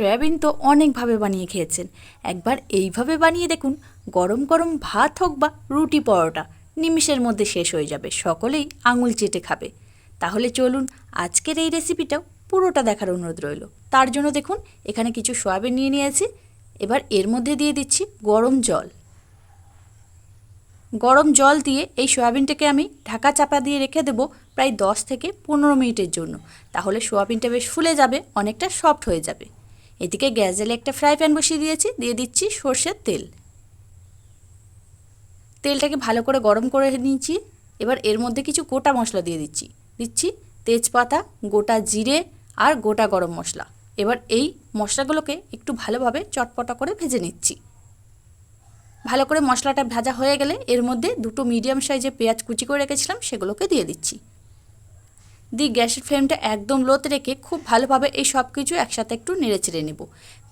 Soybean তো অনেকভাবে বানিয়ে খেয়েছেন। একবার এইভাবে বানিয়ে দেখুন, গরম গরম ভাত হোক বা রুটি পরোটা, নিমিষের মধ্যে শেষ হয়ে যাবে, সকলেই আঙুল চেটে খাবে। তাহলে চলুন, আজকের এই রেসিপিটাও পুরোটা দেখার অনুরোধ রইল। তার জন্য দেখুন, এখানে কিছু সয়াবিন নিয়ে নিয়েছি। এবার এর মধ্যে দিয়ে দিচ্ছি গরম জল। গরম জল দিয়ে এই সয়াবিনটাকে আমি ঢাকা চাপা দিয়ে রেখে দেবো প্রায় দশ থেকে পনেরো মিনিটের জন্য। তাহলে সয়াবিনটা বেশ ফুলে যাবে, অনেকটা সফট হয়ে যাবে। এদিকে গ্যাস জ্বালে একটা ফ্রাই প্যান বসিয়ে দিয়েছি, দিয়ে দিচ্ছি সর্ষের তেল। তেলটাকে ভালো করে গরম করে নিয়েছি। এবার এর মধ্যে কিছু গোটা মশলা দিয়ে দিচ্ছি। দিচ্ছি তেজপাতা, গোটা জিরে আর গোটা গরম মশলা। এবার এই মশলাগুলোকে একটু ভালোভাবে চটপটা করে ভেজে নিচ্ছি। ভালো করে মশলাটা ভাজা হয়ে গেলে এর মধ্যে দুটো মিডিয়াম সাইজে পেঁয়াজ কুচি করে রেখেছিলাম, সেগুলোকে দিয়ে দিচ্ছি। দিয়ে গ্যাসের ফ্লেমটা একদম লোতে রেখে খুব ভালোভাবে এই সব কিছু একসাথে একটু নেড়ে চেড়ে নেব।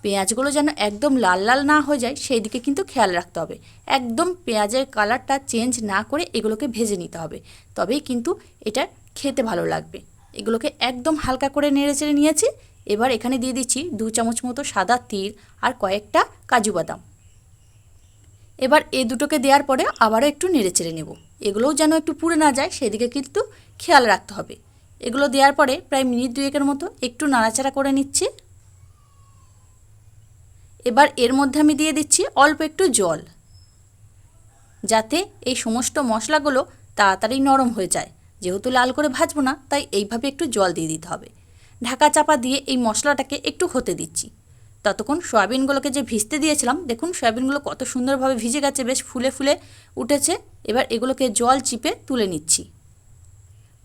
পেঁয়াজগুলো যেন একদম লাল লাল না হয়ে যায় সেই দিকে কিন্তু খেয়াল রাখতে হবে। একদম পেঁয়াজের কালারটা চেঞ্জ না করে এগুলোকে ভেজে নিতে হবে। তবেই কিন্তু এটা খেতে ভালো লাগবে। এগুলোকে একদম হালকা করে নেড়ে চেড়ে নিয়েছি। এবার এখানে দিয়ে দিচ্ছি দু চামচ মতো সাদা তিল আর কয়েকটা কাজু বাদাম। এবার এই দুটোকে দেওয়ার পরে আবারও একটু নেড়ে চেড়ে নেব। এগুলোও যেন একটু পুড়ে না যায় সেদিকে কিন্তু খেয়াল রাখতে হবে। এগুলো দেওয়ার পরে প্রায় মিনিট দুয়েকের মতো একটু নাড়াচাড়া করে নিচ্ছি। এবার এর মধ্যে আমি দিয়ে দিচ্ছি অল্প একটু জল, যাতে এই সমস্ত মশলাগুলো তাড়াতাড়ি নরম হয়ে যায়। যেহেতু লাল করে ভাজবো না, তাই এইভাবে একটু জল দিয়ে দিতে হবে। ঢাকা চাপা দিয়ে এই মশলাটাকে একটু হতে দিচ্ছি। ততক্ষণ সয়াবিনগুলোকে যে ভিজতে দিয়েছিলাম, দেখুন সয়াবিনগুলো কত সুন্দরভাবে ভিজে গেছে, বেশ ফুলে ফুলে উঠেছে। এবার এগুলোকে জল চিপে তুলে নিচ্ছি।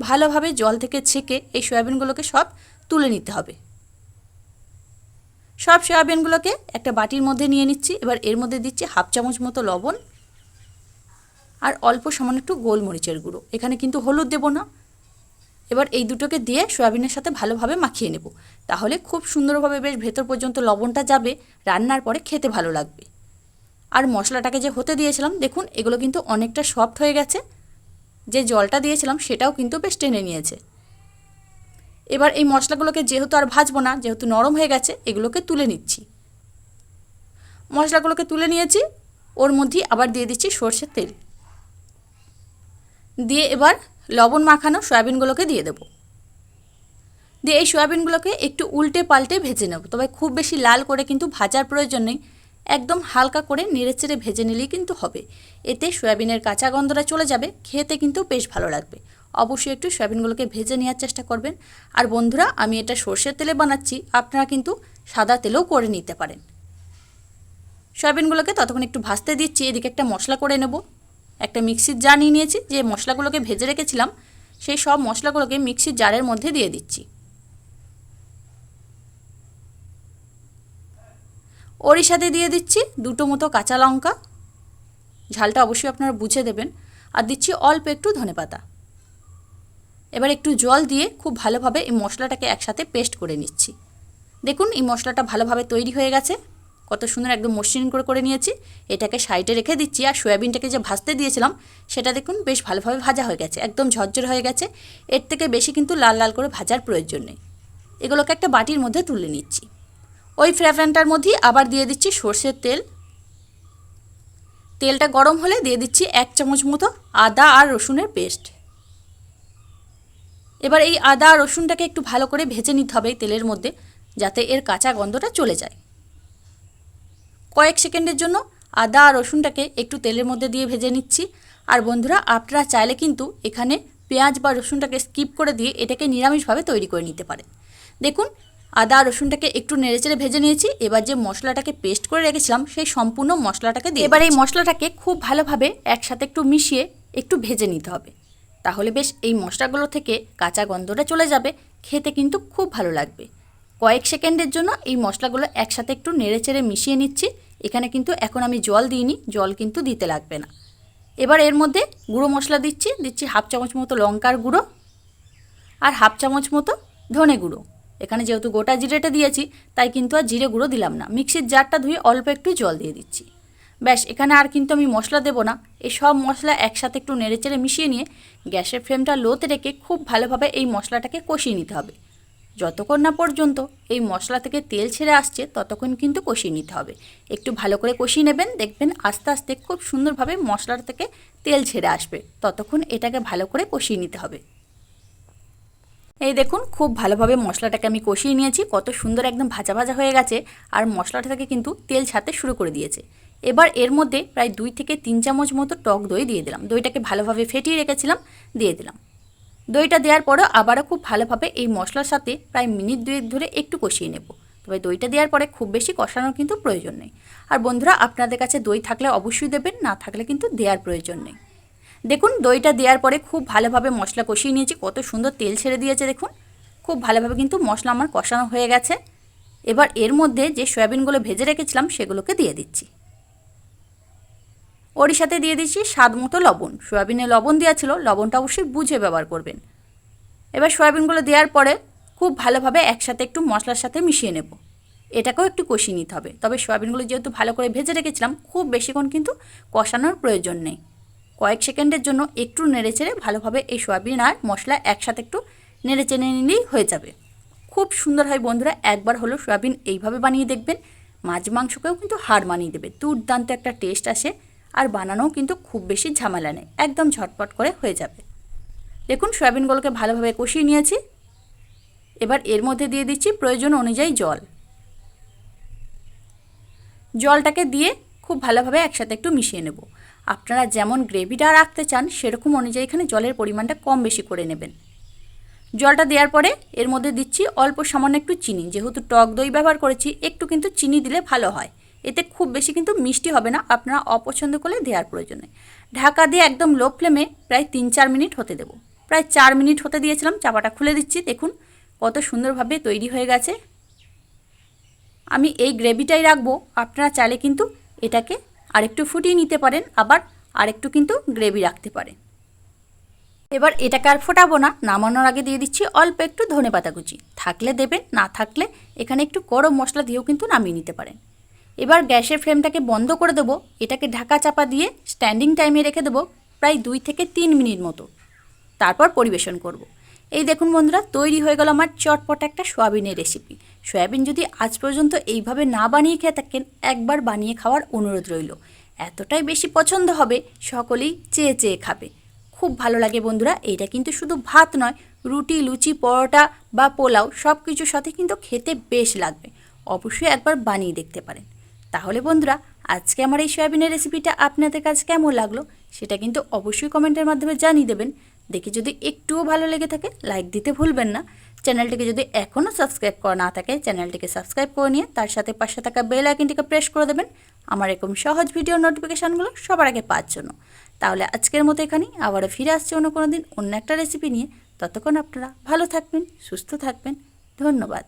ভালোভাবে জল থেকে ছেঁকে এই সয়াবিনগুলোকে সব তুলে নিতে হবে। সব সয়াবিনগুলোকে একটা বাটির মধ্যে নিয়ে নিচ্ছি, এবার এর মধ্যে দিচ্ছি হাফ চামচ মতো লবণ আর অল্প সামান্য একটু গোলমরিচের গুঁড়ো। এখানে কিন্তু হলুদ দেবো না। এবার এই দুটোকে দিয়ে সয়াবিনের সাথে ভালোভাবে মাখিয়ে নেব। তাহলে খুব সুন্দরভাবে বেশ ভেতর পর্যন্ত লবণটা যাবে, রান্নার পরে খেতে ভালো লাগবে। আর মশলাটাকে যে হতে দিয়েছিলাম, দেখুন এগুলো কিন্তু অনেকটা সফট হয়ে গেছে। যে জলটা দিয়েছিলাম সেটাও কিন্তু বেশ টেনে নিয়েছে। এবার এই মশলাগুলোকে যেহেতু আর ভাজবো না, যেহেতু নরম হয়ে গেছে, এগুলোকে তুলে নিচ্ছি। মশলাগুলোকে তুলে নিয়েছি, ওর মধ্যেই আবার দিয়ে দিচ্ছি সর্ষের তেল। দিয়ে এবার লবণ মাখানো সয়াবিনগুলোকে দিয়ে দেবো। দিয়ে এই সয়াবিনগুলোকে একটু উল্টে পাল্টে ভেজে নেব, তবে খুব বেশি লাল করে কিন্তু ভাজার প্রয়োজন নেই। একদম হালকা করে নেড়েচেড়ে ভেজে নিলেই কিন্তু হবে। এতে সয়াবিনের কাঁচা গন্ধটা চলে যাবে, খেতে কিন্তু বেশ ভালো লাগবে। অবশ্যই একটু সয়াবিনগুলোকে ভেজে নেওয়ার চেষ্টা করবেন। আর বন্ধুরা, আমি এটা সর্ষের তেলে বানাচ্ছি, আপনারা কিন্তু সাদা তেলেও করে নিতে পারেন। সয়াবিনগুলোকে ততক্ষণ একটু ভাজতে দিচ্ছি, এদিকে একটা মশলা করে নেব। একটা মিক্সির জার নিয়ে নিয়েছি, যে মশলাগুলোকে ভেজে রেখেছিলাম, সেই সব মশলাগুলোকে মিক্সির জারের মধ্যে দিয়ে দিচ্ছি। ওরই সাথে দিয়ে দিচ্ছি দুটো মতো কাঁচা লঙ্কা। ঝালটা অবশ্যই আপনারা বুঝে দেবেন। আর দিচ্ছি অল্প একটু ধনেপাতা এবার একটু জল দিয়ে খুব ভালোভাবে এই মশলাটাকে একসাথে পেস্ট করে নিচ্ছি। দেখুন, এই মশলাটা ভালোভাবে তৈরি হয়ে গেছে। কত সুন্দর একদম মসৃণ করে করে নিয়েছি। এটাকে সাইডে রেখে দিচ্ছি। আর সয়াবিনটাকে যে ভাজতে দিয়েছিলাম, সেটা দেখুন বেশ ভালোভাবে ভাজা হয়ে গেছে। একদম ঝরঝর হয়ে গেছে। এর থেকে বেশি কিন্তু লাল লাল করে ভাজার প্রয়োজন নেই। এগুলোকে একটা বাটির মধ্যে তুলে নিচ্ছি। ওই ফ্রাই প্যানটার মধ্যেই আবার দিয়ে দিচ্ছি সর্ষের তেল। তেলটা গরম হলে দিয়ে দিচ্ছি এক চামচ মতো আদা আর রসুনের পেস্ট। এবার এই আদা আর রসুনটাকে একটু ভালো করে ভেজে নিতে হবে তেলের মধ্যে, যাতে এর কাঁচা গন্ধটা চলে যায়। কয়েক সেকেন্ডের জন্য আদা আর রসুনটাকে একটু তেলের মধ্যে দিয়ে ভেজে নিচ্ছি। আর বন্ধুরা, আপনারা চাইলে কিন্তু এখানে পেঁয়াজ বা রসুনটাকে স্কিপ করে দিয়ে এটাকে নিরামিষভাবে তৈরি করে নিতে পারেন। দেখুন আদা রসুনটাকে একটু নেড়েচেড়ে ভেজে নিয়েছি। এবার যে মশলাটাকে পেস্ট করে রেখেছিলাম সেই সম্পূর্ণ মশলাটাকে দিয়ে এবার এই মশলাটাকে খুব ভালোভাবে একসাথে একটু মিশিয়ে একটু ভেজে নিতে হবে। তাহলে বেশ এই মশলাগুলো থেকে কাঁচা গন্ধটা চলে যাবে। খেতে কিন্তু খুব ভালো লাগবে। কয়েক সেকেন্ডের জন্য এই মশলাগুলো একসাথে একটু নেড়েচেড়ে মিশিয়ে নিচ্ছি। এখানে কিন্তু এখন আমি জল দিইনি জল কিন্তু দিতে লাগবে না। এবার এর মধ্যে গুঁড়ো মশলা দিচ্ছি দিচ্ছি হাফ চামচ মতো লঙ্কার গুঁড়ো আর হাফ চামচ মতো ধনে গুঁড়ো। এখানে যেহেতু গোটা জিরেটা দিয়েছি, তাই কিন্তু আর জিরে গুঁড়ো দিলাম না। মিক্সির জারটা ধুয়ে অল্প একটু জল দিয়ে দিচ্ছি। ব্যাস, এখানে আর কিন্তু আমি মশলা দেবো না। এই সব মশলা একসাথে একটু নেড়েচেড়ে মিশিয়ে নিয়ে গ্যাসের ফ্লেমটা লোতে রেখে খুব ভালোভাবে এই মশলাটাকে কষিয়ে নিতে হবে। যতক্ষণ না পর্যন্ত এই মশলা থেকে তেল ছেড়ে আসছে, ততক্ষণ কিন্তু কষিয়ে নিতে হবে। একটু ভালো করে কষিয়ে নেবেন, দেখবেন আস্তে আস্তে খুব সুন্দরভাবে মশলার থেকে তেল ছেড়ে আসবে। ততক্ষণ এটাকে ভালো করে কষিয়ে নিতে হবে। এই দেখুন, খুব ভালোভাবে মশলাটাকে আমি কষিয়ে নিয়েছি। কত সুন্দর একদম ভাজা ভাজা হয়ে গেছে আর মশলাটা থেকে কিন্তু তেল ছাড়তে শুরু করে দিয়েছে। এবার এর মধ্যে প্রায় দুই থেকে তিন চামচ মতো টক দই দিয়ে দিলাম। দইটাকে ভালোভাবে ফেটিয়ে রেখেছিলাম, দিয়ে দিলাম। দইটা দেওয়ার পরেও আবারও খুব ভালোভাবে এই মশলার সাথে প্রায় মিনিট দুয়েক ধরে একটু কষিয়ে নেব। তবে দইটা দেওয়ার পরে খুব বেশি কষানোর কিন্তু প্রয়োজন নেই। আর বন্ধুরা, আপনাদের কাছে দই থাকলে অবশ্যই দেবেন, না থাকলে কিন্তু দেওয়ার প্রয়োজন নেই। দেখুন, দইটা দেওয়ার পরে খুব ভালোভাবে মশলা কষিয়ে নিয়েছি। কত সুন্দর তেল ছেড়ে দিয়েছে, দেখুন। খুব ভালোভাবে কিন্তু মশলা আমার কষানো হয়ে গেছে। এবার এর মধ্যে যে সয়াবিনগুলো ভেজে রেখেছিলাম, সেগুলোকে দিয়ে দিচ্ছি। ওরই সাথে দিয়ে দিচ্ছি স্বাদ মতো লবণ। সয়াবিনে লবণ দেওয়া ছিল, লবণটা অবশ্যই বুঝে ব্যবহার করবেন। এবার সয়াবিনগুলো দেওয়ার পরে খুব ভালোভাবে একসাথে একটু মশলার সাথে মিশিয়ে নেব। এটাকেও একটু কষিয়ে নিতে হবে। তবে সয়াবিনগুলো যেহেতু ভালো করে ভেজে রেখেছিলাম, খুব বেশিক্ষণ কিন্তু কষানোর প্রয়োজন নেই। কয়েক সেকেন্ডের জন্য একটু নেড়ে চেড়ে ভালোভাবে এই সোয়াবিন আর মশলা একসাথে একটু নেড়েচেড়ে নিলেই হয়ে যাবে। খুব সুন্দর হয় বন্ধুরা, একবার হলো সোয়াবিন এইভাবে বানিয়ে দেখবেন। মাছ মাংসকেও কিন্তু হাড় মানিয়ে দেবে, দুর্দান্ত একটা টেস্ট আসে আর বানানোও কিন্তু খুব বেশি ঝামেলা নেই, একদম ঝটপট করে হয়ে যাবে। দেখুন, সয়াবিনগুলোকে ভালোভাবে কষিয়ে নিয়েছি। এবার এর মধ্যে দিয়ে দিচ্ছি প্রয়োজন অনুযায়ী জল। জলটাকে দিয়ে খুব ভালোভাবে একসাথে একটু মিশিয়ে নেব। আপনারা যেমন গ্রেভিটা রাখতে চান, সেরকম অনুযায়ী এখানে জলের পরিমাণটা কম বেশি করে নেবেন। জলটা দেওয়ার পরে এর মধ্যে দিচ্ছি অল্প সামান্য একটু চিনি। যেহেতু টক দই ব্যবহার করেছি, একটু কিন্তু চিনি দিলে ভালো হয়। এতে খুব বেশি কিন্তু মিষ্টি হবে না, আপনারা অপছন্দ করলে দেওয়ার প্রয়োজন। ঢাকা দিয়ে একদম লো ফ্লেমে প্রায় তিন চার মিনিট হতে দেবো। প্রায় চার মিনিট হতে দিয়েছিলাম, চাপাটা খুলে দিচ্ছি, দেখুন কত সুন্দরভাবে তৈরি হয়ে গেছে। আমি এই গ্রেভিটাই রাখব, আপনারা চাইলে কিন্তু এটাকে আরেকটু ফুটিয়ে নিতে পারেন, আবার আরেকটু কিন্তু গ্রেভি রাখতে পারেন। এবার এটাকে আর ফোটাবো না, নামানোর আগে দিয়ে দিচ্ছি অল্প একটু ধনে পাতা কুচি। থাকলে দেবেন, না থাকলে এখানে একটু গরম মশলা দিয়েও কিন্তু নামিয়ে নিতে পারেন। এবার গ্যাসের ফ্লেমটাকে বন্ধ করে দেবো, এটাকে ঢাকা চাপা দিয়ে স্ট্যান্ডিং টাইমে রেখে দেবো প্রায় দুই থেকে তিন মিনিট মতো। তারপর পরিবেশন করব। এই দেখুন বন্ধুরা, তৈরি হয়ে গেল আমার চটপট একটা সোয়াবিনের রেসিপি। সয়াবিন যদি আজ পর্যন্ত এইভাবে না বানিয়ে খেয়ে থাকেন, একবার বানিয়ে খাওয়ার অনুরোধ রইল। এতটাই বেশি পছন্দ হবে, সকলেই চেয়ে চেয়ে খাবে। খুব ভালো লাগে বন্ধুরা, এইটা কিন্তু শুধু ভাত নয়, রুটি, লুচি, পরোটা বা পোলাও সব কিছুর সাথে কিন্তু খেতে বেশ লাগবে। অবশ্যই একবার বানিয়ে দেখতে পারেন। তাহলে বন্ধুরা, আজকে আমার এই সয়াবিনের রেসিপিটা আপনাদের কাছে কেমন লাগল, সেটা কিন্তু অবশ্যই কমেন্টের মাধ্যমে জানিয়ে দেবেন। দেখে যদি একটুও ভালো লেগে থাকে লাইক দিতে ভুলবেন না। চ্যানেলটিকে যদি এখনও সাবস্ক্রাইব করা না থাকে, চ্যানেলটিকে সাবস্ক্রাইব করে নিয়ে তার সাথে পাশে থাকা বেল আইকনটিকে প্রেস করে দেবেন। আমার এরকম সহজ ভিডিও নোটিফিকেশানগুলো সবার আগে পাওয়ার জন্য। তাহলে আজকের মতো এখানেই, আবারও ফিরে আসছে অন্য কোনো দিন অন্য একটা রেসিপি নিয়ে। ততক্ষণ আপনারা ভালো থাকবেন, সুস্থ থাকবেন। ধন্যবাদ।